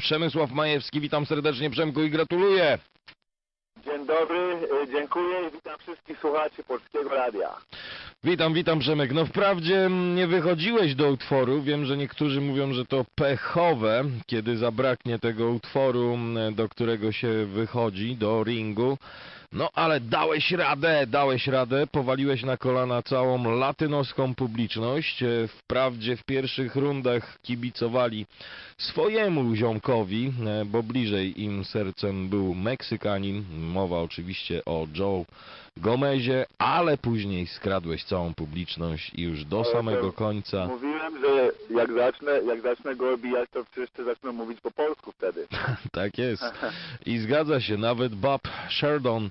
Przemysław Majewski, witam serdecznie Przemku i gratuluję. Dzień dobry, e, dziękuję i witam wszystkich słuchaczy Polskiego Radia. Witam, witam Przemek. No wprawdzie nie wychodziłeś do utworu. Wiem, że niektórzy mówią, że to pechowe, kiedy zabraknie tego utworu, do którego się wychodzi, do ringu. No ale dałeś radę, dałeś radę, powaliłeś na kolana całą latynoską publiczność. E, Wprawdzie w pierwszych rundach kibicowali swojemu ziomkowi, e, bo bliżej im sercem był Meksykanin. Mowa oczywiście o Joe Gomezie, ale później skradłeś całą publiczność i już do samego końca. Mówiłem, że jak zacznę, jak zacznę go obijać, to wszyscy zaczną mówić po polsku wtedy. Tak jest. I zgadza się, nawet Bob Sheridan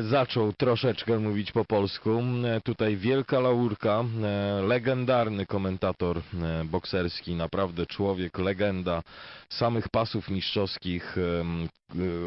zaczął troszeczkę mówić po polsku. E, tutaj wielka laurka, e, legendarny komentator e, bokserski, naprawdę człowiek, legenda samych pasów mistrzowskich, e,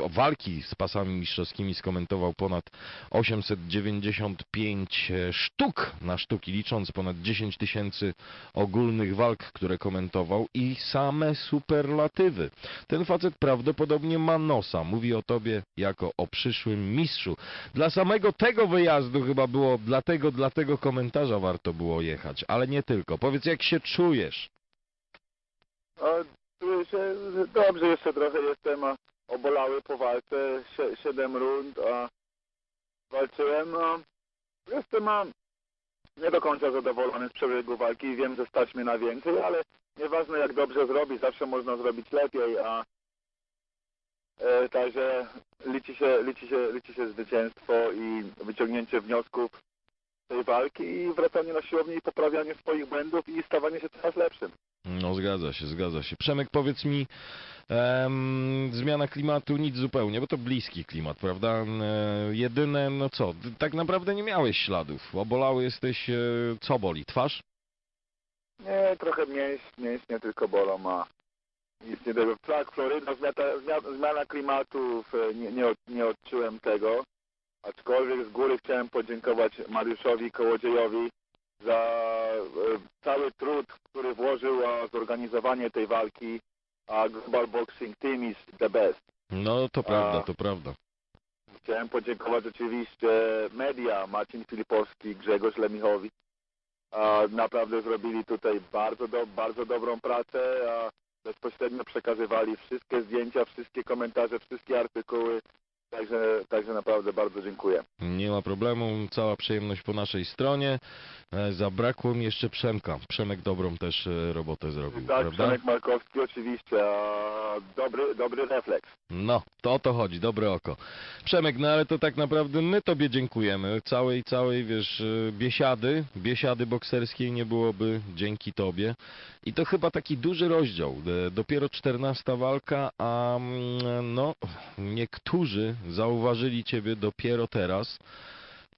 walki z pasami mistrzowskimi skomentował ponad 895 sztuk na sztuki, licząc ponad 10 tysięcy ogólnych walk, które komentował i same superlatywy. Ten facet prawdopodobnie ma nosa. Mówi o tobie jako o przyszłym mistrzu. Dla samego tego wyjazdu chyba było, dlatego, dla tego komentarza warto było jechać, ale nie tylko. Powiedz, jak się czujesz? Czuję się dobrze, jeszcze trochę jestem a, obolały po walce, Sie, siedem rund, a walczyłem, no, jestem a, nie do końca zadowolony z przebiegu walki wiem, że stać mnie na więcej, ale nieważne jak dobrze zrobić, zawsze można zrobić lepiej, a także liczy się, liczy, się, liczy się zwycięstwo i wyciągnięcie wniosków tej walki i wracanie na siłownię i poprawianie swoich błędów i stawanie się coraz lepszym. No zgadza się, zgadza się. Przemek, powiedz mi, em, zmiana klimatu nic zupełnie, bo to bliski klimat, prawda? E, jedyne, no co, tak naprawdę nie miałeś śladów. Obolały jesteś, e, co boli, twarz? Nie, trochę mięś, mięśnie tylko bolą, a nic nie tego. Tak, Floryda, zmiana, klimatu, w- nie, nie, nie odczułem tego. Aczkolwiek z góry chciałem podziękować Mariuszowi Kołodziejowi za e, cały trud, który włożył a, zorganizowanie tej walki, a Global Boxing Team is the best. No to A- prawda, to prawda. Chciałem podziękować oczywiście media, Marcin Filipowski, Grzegorz Lemichowicz. A naprawdę zrobili tutaj bardzo, do, bardzo dobrą pracę, a bezpośrednio przekazywali wszystkie zdjęcia, wszystkie komentarze, wszystkie artykuły. Także, także naprawdę bardzo dziękuję. Nie ma problemu, cała przyjemność po naszej stronie. E, Zabrakło mi jeszcze Przemka. Przemek dobrą też e, robotę zrobił, Tak, prawda? Przemek Markowski oczywiście, dobry, dobry refleks. No, to o to chodzi, dobre oko. Przemek, no ale to tak naprawdę my tobie dziękujemy. Całej, całej, wiesz, e, biesiady, biesiady bokserskiej nie byłoby dzięki tobie. I to chyba taki duży rozdział. Dopiero czternasta walka, a mm, no, niektórzy zauważyli ciebie dopiero teraz.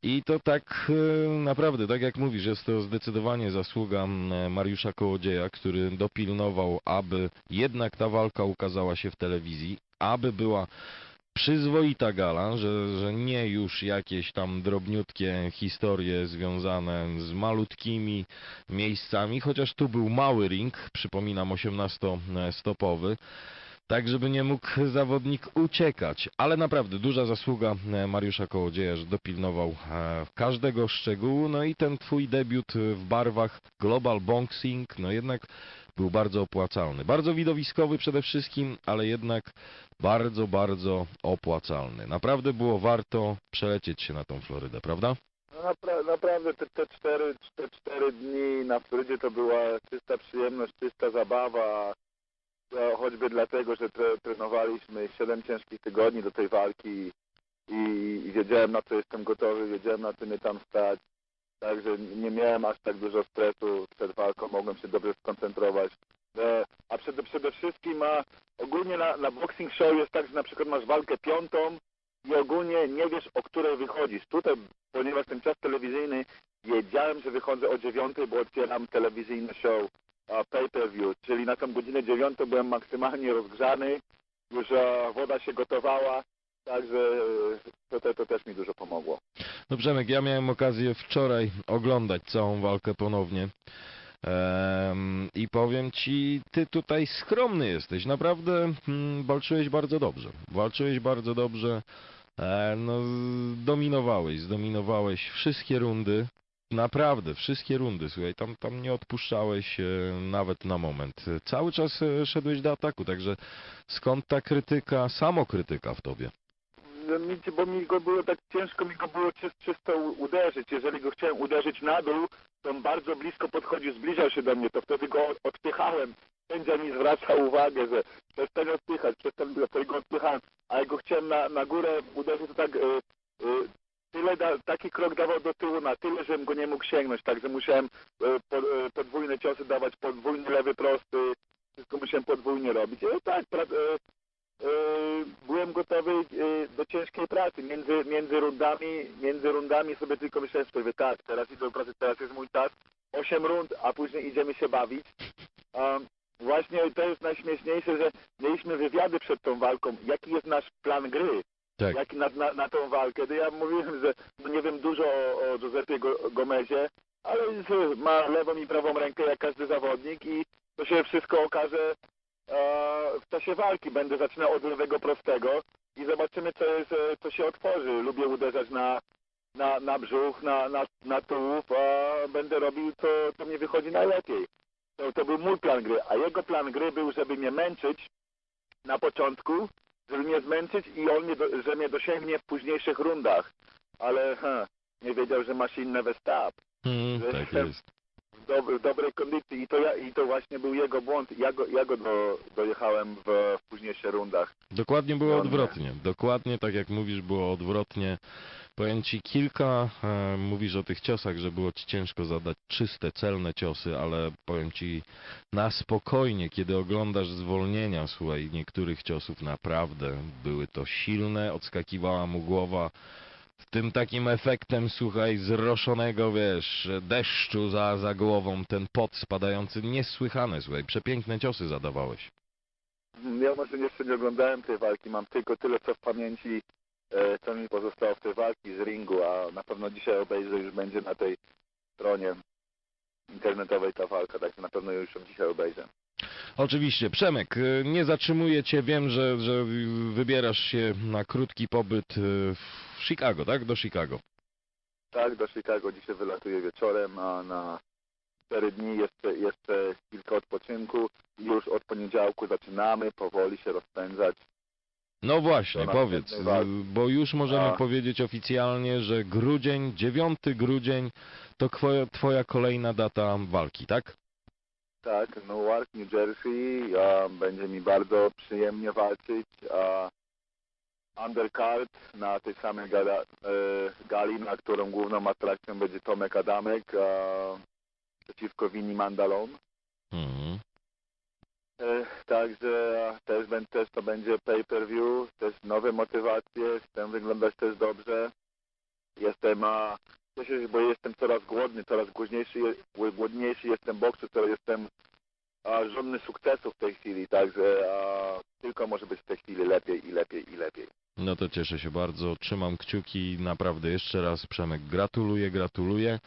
I to tak e, naprawdę, tak jak mówisz, jest to zdecydowanie zasługa Mariusza Kołodzieja, który dopilnował, aby jednak ta walka ukazała się w telewizji, aby była przyzwoita gala, że, że nie już jakieś tam drobniutkie historie związane z malutkimi miejscami, chociaż tu był mały ring, przypominam 18-stopowy, tak żeby nie mógł zawodnik uciekać. Ale naprawdę duża zasługa e, Mariusza Kołodzieja, że dopilnował e, każdego szczegółu. No i ten twój debiut w barwach Global Boxing, no jednak był bardzo opłacalny. Bardzo widowiskowy przede wszystkim, ale jednak bardzo, bardzo opłacalny. Naprawdę było warto przelecieć się na tą Florydę, prawda? No napra- naprawdę te, te, cztery, te cztery dni na Florydzie to była czysta przyjemność, czysta zabawa. No, choćby dlatego, że tre, trenowaliśmy 7 ciężkich tygodni do tej walki i, i wiedziałem na co jestem gotowy, wiedziałem na mnie tam stać. Także nie miałem aż tak dużo stresu przed walką, mogłem się dobrze skoncentrować. E, a przede, przede wszystkim ogólnie na, na boxing show jest tak, że na przykład masz walkę piątą i ogólnie nie wiesz o której wychodzisz. Tutaj, ponieważ ten czas telewizyjny, wiedziałem, że wychodzę o dziewiątej, bo otwieram telewizyjny show pay-per-view, czyli na tą godzinę dziewiątą byłem maksymalnie rozgrzany, już woda się gotowała, także e, to, to, to też mi dużo pomogło. No Przemek, ja miałem okazję wczoraj oglądać całą walkę ponownie. I powiem ci, ty tutaj skromny jesteś. Naprawdę mm, walczyłeś bardzo dobrze. Walczyłeś bardzo dobrze. E, no, zdominowałeś wszystkie rundy. Naprawdę, wszystkie rundy, słuchaj, tam, tam nie odpuszczałeś e, nawet na moment. E, Cały czas e, szedłeś do ataku, także skąd ta krytyka, samokrytyka w tobie? No, bo mi go było tak ciężko mi go było czysto, uderzyć. Jeżeli go chciałem uderzyć na dół, to on bardzo blisko podchodził, zbliżał się do mnie, to wtedy go od- odpychałem. Sędzia mi zwraca uwagę, że przestań odpychać, przestań, to go odpychałem. A jak go chciałem na, na górę uderzyć, to tak y, tyle da, taki krok dawał do tyłu na tyle, żebym go nie mógł sięgnąć, także musiałem y, po, y, podwójne ciosy dawać, podwójny lewy prosty, wszystko musiałem podwójnie robić. I tak, pra, byłem gotowy do ciężkiej pracy. Między, między rundami, między rundami sobie tylko myślałem sobie, tak, teraz idę do pracy, teraz jest mój czas. Osiem rund, a później idziemy się bawić. Um, właśnie to jest najśmieszniejsze, że mieliśmy wywiady przed tą walką. Jaki jest nasz plan gry? Tak. Jaki na, na, na tą walkę? To ja mówiłem, że no nie wiem dużo o, o Gomezie, ale ma lewą i prawą rękę jak każdy zawodnik i to się wszystko okaże e, w czasie walki. Będę zaczynał od lewego prostego i zobaczymy, co, jest, e, co się otworzy. Lubię uderzać na, na, na brzuch, na, na, na tułów, a będę robił to, co mnie wychodzi najlepiej. To, to był mój plan gry, a jego plan gry był, żeby mnie męczyć na początku, żeby mnie zmęczyć i on mnie, do, że mnie dosięgnie w późniejszych rundach. Ale ha, nie wiedział, że masz inne westap Mm, tak jest. W, dob w dobrej kondycji i to, ja, i to właśnie był jego błąd. Ja go, ja go do, dojechałem w, w późniejszych rundach. Dokładnie było No nie. odwrotnie. Dokładnie tak jak mówisz, było odwrotnie. Powiem ci kilka, e, mówisz o tych ciosach, że było ci ciężko zadać czyste, celne ciosy, ale powiem ci na spokojnie, kiedy oglądasz zwolnienia, słuchaj, niektórych ciosów naprawdę były to silne, odskakiwała mu głowa. Tym takim efektem, słuchaj, zroszonego, wiesz, deszczu za, za głową, ten pot spadający, niesłychane, słuchaj, przepiękne ciosy zadawałeś. Ja może jeszcze nie oglądałem tej walki, mam tylko tyle co w pamięci, e, co mi pozostało w tej walki z ringu, a na pewno dzisiaj obejrzę, już będzie na tej stronie internetowej ta walka, także na pewno już dzisiaj obejrzę. Oczywiście. Przemek, y, nie zatrzymuję Cię. Wiem, że, że wybierasz się na krótki pobyt y, w Chicago, tak? Do Chicago. Tak, do Chicago dzisiaj wylatuję wieczorem, a na 4 dni jeszcze, jeszcze kilka odpoczynku już od poniedziałku zaczynamy powoli się rozpędzać. No właśnie, powiedz, bo już możemy A. powiedzieć oficjalnie, że grudzień, 9 grudzień to twoja kolejna data walki, tak? Tak, Newark, New Jersey, będzie mi bardzo przyjemnie walczyć. A undercard na tej samej gala, e, gali, na którą główną atrakcją będzie Tomek Adamek przeciwko Winnie Mandalon. Mhm. E, Także też, też to będzie pay-per-view, też nowe motywacje, chcę wyglądać też dobrze. Jestem, cieszę się, bo jestem coraz głodny, coraz głodniejszy, głodniejszy jestem boksu, coraz jestem a, sukcesu w tej chwili, także a, tylko może być w tej chwili lepiej i lepiej i lepiej. No to cieszę się bardzo, trzymam kciuki, naprawdę jeszcze raz Przemek gratuluję, gratuluję,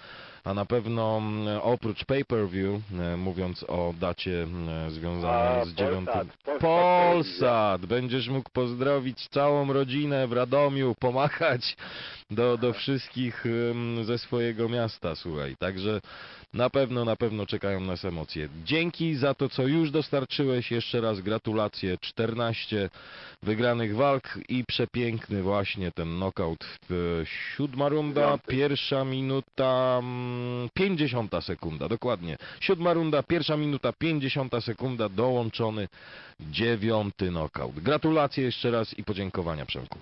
a na pewno mm, oprócz pay-per-view, e, mówiąc o dacie mm, związanej z dziewiątym... Polsat, Polsat! Będziesz mógł pozdrowić całą rodzinę w Radomiu, pomachać do, do wszystkich ym, ze swojego miasta, słuchaj. Także na pewno, na pewno czekają nas emocje. Dzięki za to, co już dostarczyłeś. Jeszcze raz gratulacje. 14 wygranych walk i przepiękny właśnie ten knockout. Siódma runda, pierwsza minuta, mm, 50 sekunda, dokładnie. Siódma runda, pierwsza minuta, 50 sekunda, dołączony dziewiąty knockout. Gratulacje jeszcze raz i podziękowania Przemku.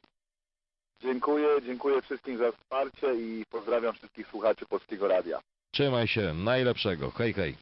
Dziękuję, dziękuję wszystkim za wsparcie i pozdrawiam wszystkich słuchaczy Polskiego Radia. Trzymaj się, najlepszego. Hej, hej.